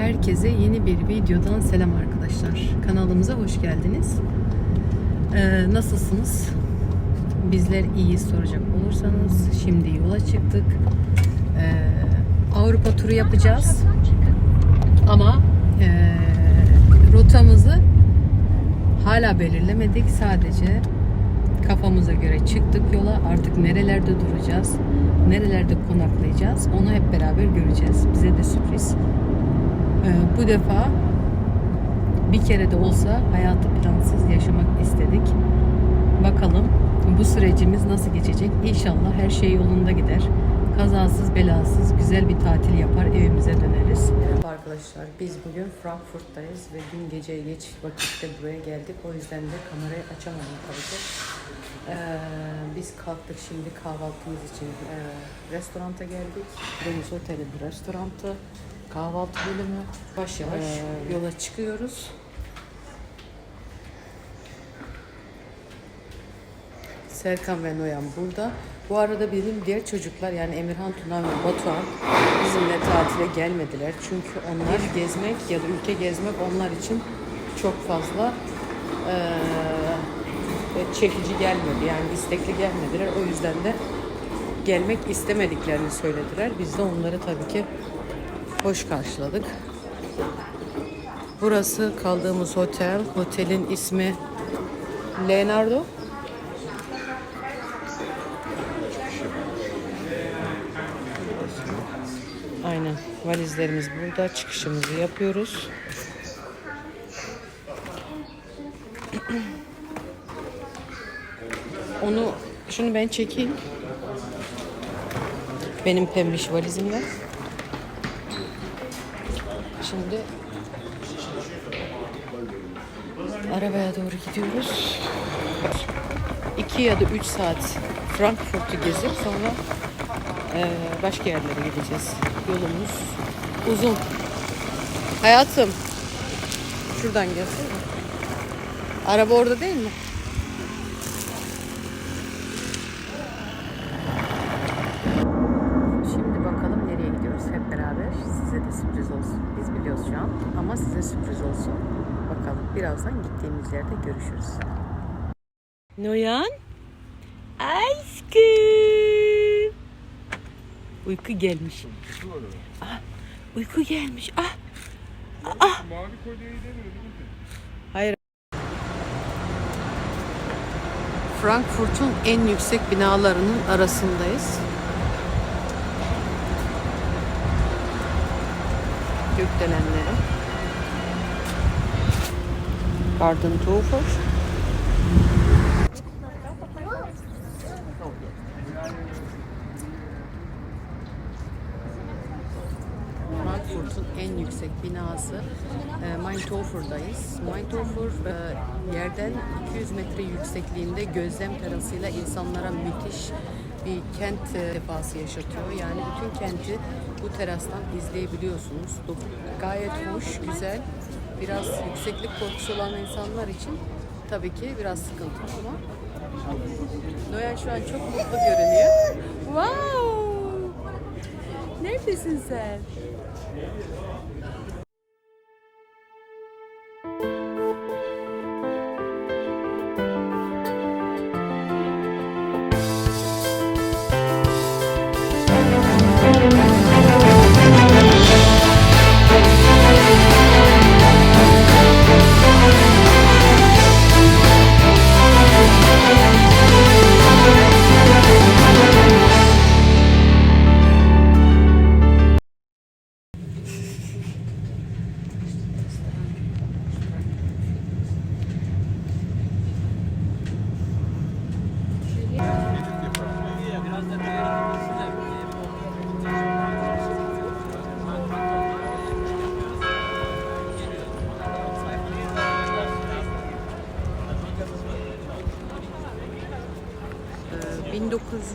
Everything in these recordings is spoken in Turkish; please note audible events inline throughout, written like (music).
Herkese yeni bir videodan selam arkadaşlar. Kanalımıza hoş geldiniz. Ee, nasılsınız? Bizler iyiyiz soracak olursanız. Şimdi yola çıktık. Ee, Avrupa turu yapacağız. Ama ee, rotamızı hala belirlemedik. Sadece kafamıza göre çıktık yola. Artık nerelerde duracağız, nerelerde konaklayacağız onu hep beraber göreceğiz. Bize de sürpriz. Ee, bu defa bir kere de olsa hayatı plansız yaşamak istedik. Bakalım bu sürecimiz nasıl geçecek? İnşallah her şey yolunda gider. Kazasız belasız güzel bir tatil yapar evimize döneriz. Merhaba arkadaşlar biz bugün Frankfurt'tayız ve dün gece geç vakitte buraya geldik. O yüzden de kamerayı açamadım tabii ki. Ee, biz kalktık şimdi kahvaltımız için e, restoranta geldik. Deniz Otel'in restorantı, kahvaltı bölümü. Baş yavaş yola çıkıyoruz. Serkan ve Noyan burada. Bu arada benim diğer çocuklar yani Emirhan, Tuna ve Batuhan bizimle tatile gelmediler. Çünkü onlar gezmek ya da ülke gezmek onlar için çok fazla eee, ve çekici gelmedi. Yani istekli gelmediler. O yüzden de gelmek istemediklerini söylediler. Biz de onları tabii ki hoş karşıladık. Burası kaldığımız otel. Otelin ismi Leonardo. Aynen. Valizlerimiz burada. Çıkışımızı yapıyoruz. (clears throat) Onu şunu ben çekeyim. Benim pembiş valizimle. Şimdi arabaya doğru gidiyoruz. 2 ya da 3 saat Frankfurt'u gezip sonra eee, başka yerlere gideceğiz. Yolumuz uzun. Hayatım. Şuradan gelsene. Araba orada değil mi? Şimdi bakalım nereye gidiyoruz hep beraber. Size de sürpriz olsun. Biz biliyoruz şu an ama size sürpriz olsun. Bakalım birazdan gittiğimiz yerde görüşürüz. Noyan. Aşkım. Uyku gelmiş. Ah, uyku gelmiş. Ah. Mavi kolyeyi demiyorum ki. Hayır. Frankfurt'un en yüksek binalarının arasındayız. Gökdelenleri. Garden Tower. Frankfurt'un en yüksek binası e, Mainthofer'dayız. Mainthofer e, yerden 200 metre yüksekliğinde gözlem terasıyla insanlara müthiş bir kent e, defası yaşatıyor. Yani bütün kenti bu terastan izleyebiliyorsunuz. Gayet hoş, güzel. Biraz yükseklik korkusu olan insanlar için tabii ki biraz sıkıntı ama Noyan şu an çok mutlu görünüyor. Wow! Neredesin sen?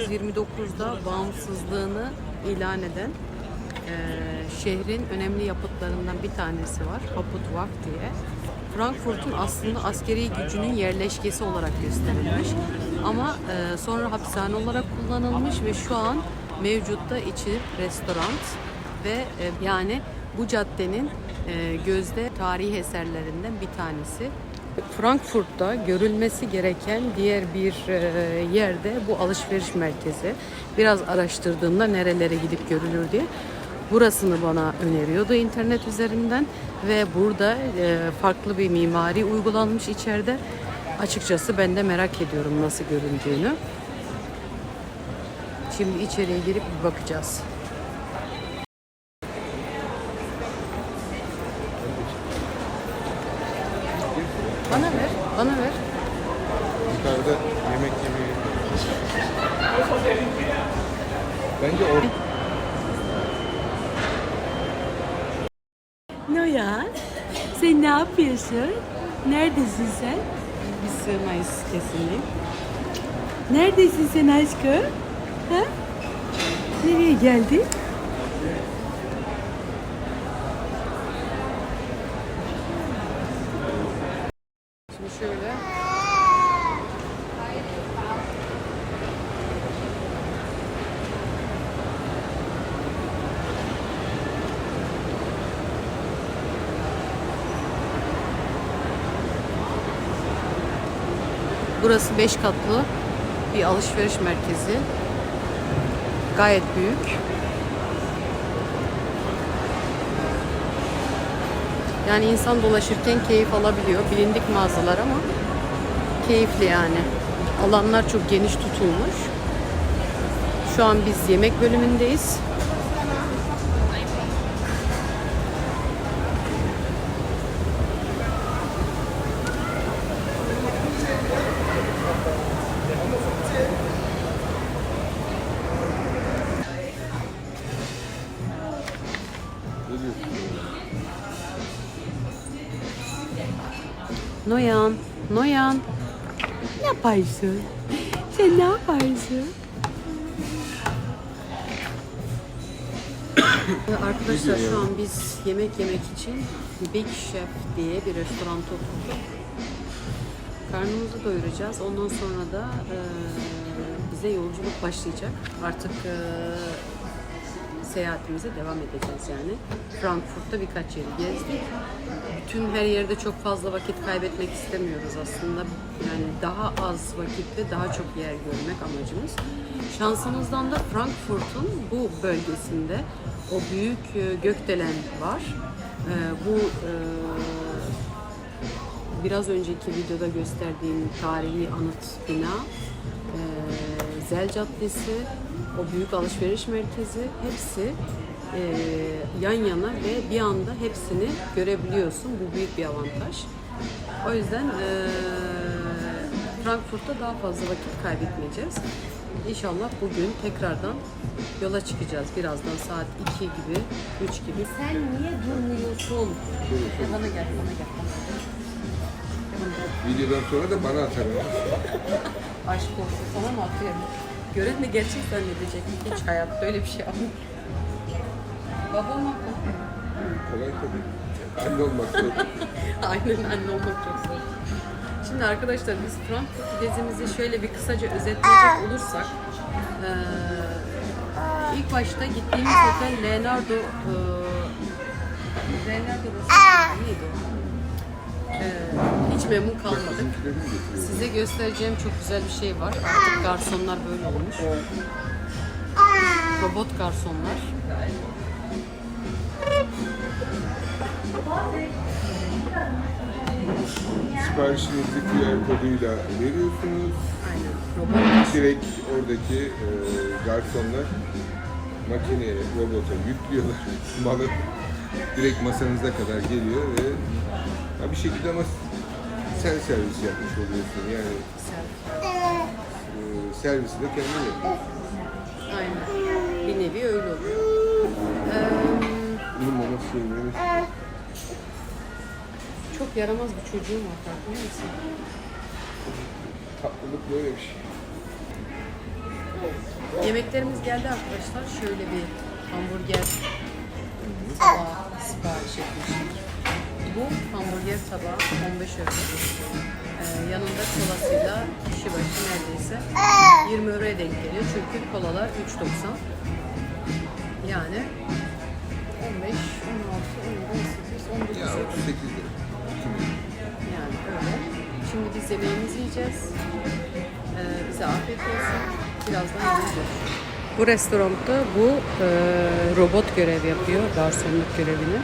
1929'da bağımsızlığını ilan eden e, şehrin önemli yapıtlarından bir tanesi var. Hauptwacht diye. Frankfurt'un aslında askeri gücünün yerleşkesi olarak gösterilmiş. Ama e, sonra hapishane olarak kullanılmış ve şu an mevcutta içi restoran ve e, yani bu caddenin e, gözde tarihi eserlerinden bir tanesi. Frankfurt'ta görülmesi gereken diğer bir e, yerde bu alışveriş merkezi. Biraz araştırdığımda nerelere gidip görülür diye. Burasını bana öneriyordu internet üzerinden ve burada e, farklı bir mimari uygulanmış içeride. Açıkçası ben de merak ediyorum nasıl göründüğünü. Şimdi içeriye girip bir bakacağız. Bana ver, bana ver. Yukarıda yemek yemeyi. Bence or Noya, sen ne yapıyorsun? Neredesin sen? Biz sığmayız kesinlikle. Neredesin sen aşkım? Ha? Nereye geldin? Şimdi şöyle. Burası 5 katlı bir alışveriş merkezi. Gayet büyük. Yani insan dolaşırken keyif alabiliyor. Bilindik mağazalar ama keyifli yani. Alanlar çok geniş tutulmuş. Şu an biz yemek bölümündeyiz. Noyan, Noyan. Ne yapıyorsun? Sen ne yapıyorsun? (coughs) Arkadaşlar şu an biz yemek yemek için Big Chef diye bir restoranta oturduk. Karnımızı doyuracağız. Ondan sonra da e, bize yolculuk başlayacak. Artık e, seyahatimize devam edeceğiz yani. Frankfurt'ta birkaç yeri gezdik. Bütün her yerde çok fazla vakit kaybetmek istemiyoruz aslında. Yani daha az vakitte daha çok yer görmek amacımız. Şansımızdan da Frankfurt'un bu bölgesinde o büyük e, gökdelen var. E, bu e, biraz önceki videoda gösterdiğim tarihi anıt bina, Zel Caddesi, o büyük alışveriş merkezi hepsi e, yan yana ve bir anda hepsini görebiliyorsun. Bu büyük bir avantaj. O yüzden e, Frankfurt'ta daha fazla vakit kaybetmeyeceğiz. İnşallah bugün tekrardan yola çıkacağız. Birazdan saat 2 gibi, 3 gibi. Sen niye durmuyorsun? Ya bana gel, bana gel. Videodan sonra da bana atarım. Aşk olsun sana mı atıyorum? Gören de gerçek zannedecek. Hiç hayatta öyle bir şey yapmıyor. Babam haklı. Kolay tabii. Anne olmak zor. (laughs) Aynen anne olmak çok zor. Şimdi arkadaşlar biz Frankfurt gezimizi şöyle bir kısaca özetleyecek olursak eee, ilk başta gittiğimiz otel Leonardo eee, Leonardo Rossi neydi o? Eee, hiç memnun kalmadık. Size göstereceğim çok güzel bir şey var. Artık garsonlar böyle olmuş. Robot garsonlar. Siparişinizi QR koduyla veriyorsunuz. Robot. Direkt oradaki e, garsonlar makineye, robota yüklüyorlar (laughs) malı. Direkt masanıza kadar geliyor ve ya bir şekilde ama sen servis yapmış oluyorsun. Yani e, servisi de kendin yapıyorsun. Aynen. Bir nevi öyle oluyor. Ee, maması şeyleri çok yaramaz bir çocuğum var farkında mısın? tatlılık böyle bir şey. Yemeklerimiz geldi arkadaşlar. Şöyle bir hamburger tabağı sipariş etmiştik. Bu hamburger tabağı 15 euro. Ee, yanında kolasıyla kişi başı neredeyse 20 euroya denk geliyor. Çünkü kolalar 3.90. Yani 15, 16, 17, 18, 38 lira. İki menü. Yani öyle. Şimdi biz yemeğimizi yiyeceğiz. Ee, bize afiyet olsun. Birazdan yemeği görüşürüz. Bu restoranda bu e, robot görev yapıyor, garsonluk görevini.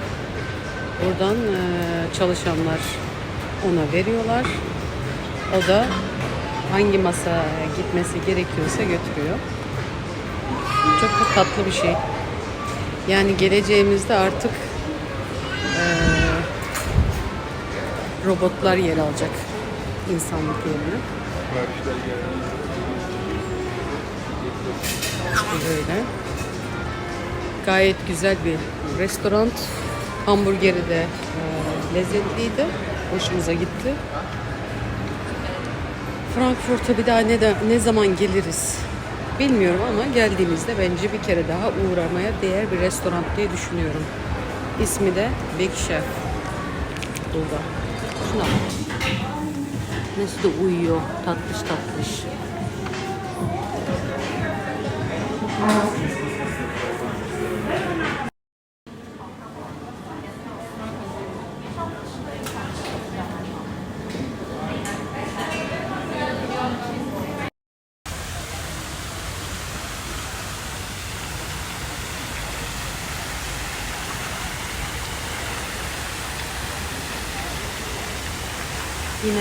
Buradan e, çalışanlar ona veriyorlar. O da hangi masa gitmesi gerekiyorsa götürüyor. Çok da tatlı bir şey. Yani geleceğimizde artık e, robotlar yer alacak insanlık yerine. İşte böyle. Gayet güzel bir restoran. Hamburgeri de e, lezzetliydi. Hoşumuza gitti. Frankfurt'a bir daha ne, de, ne zaman geliriz bilmiyorum ama geldiğimizde bence bir kere daha uğramaya değer bir restoran diye düşünüyorum. İsmi de Big Chef. Burada. Şuna bak. Nasıl da uyuyor. Tatlış tatlış. Yine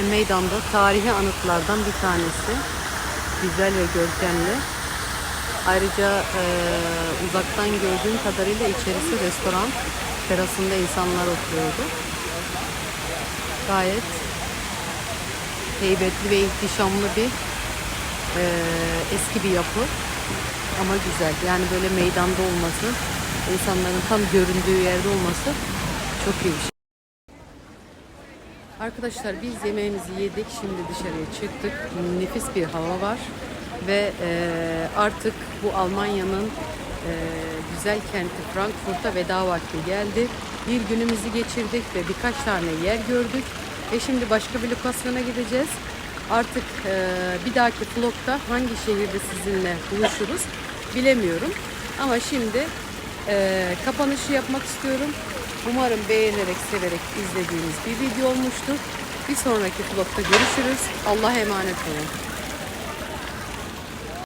meydanda tarihi anıtlardan bir tanesi. Güzel ve görkemli. Ayrıca eee, uzaktan gördüğüm kadarıyla içerisi restoran. Terasında insanlar oturuyordu. Gayet heybetli ve ihtişamlı bir eee, eski bir yapı. Ama güzel. Yani böyle meydanda olması, insanların tam göründüğü yerde olması çok iyi bir şey. Arkadaşlar biz yemeğimizi yedik. Şimdi dışarıya çıktık. Nefis bir hava var. Ve e, artık bu Almanya'nın e, güzel kenti Frankfurt'a veda vakti geldi. Bir günümüzü geçirdik ve birkaç tane yer gördük. Ve şimdi başka bir lokasyona gideceğiz. Artık e, bir dahaki vlogda hangi şehirde sizinle buluşuruz bilemiyorum. Ama şimdi e, kapanışı yapmak istiyorum. Umarım beğenerek, severek izlediğiniz bir video olmuştur. Bir sonraki vlogda görüşürüz. Allah'a emanet olun.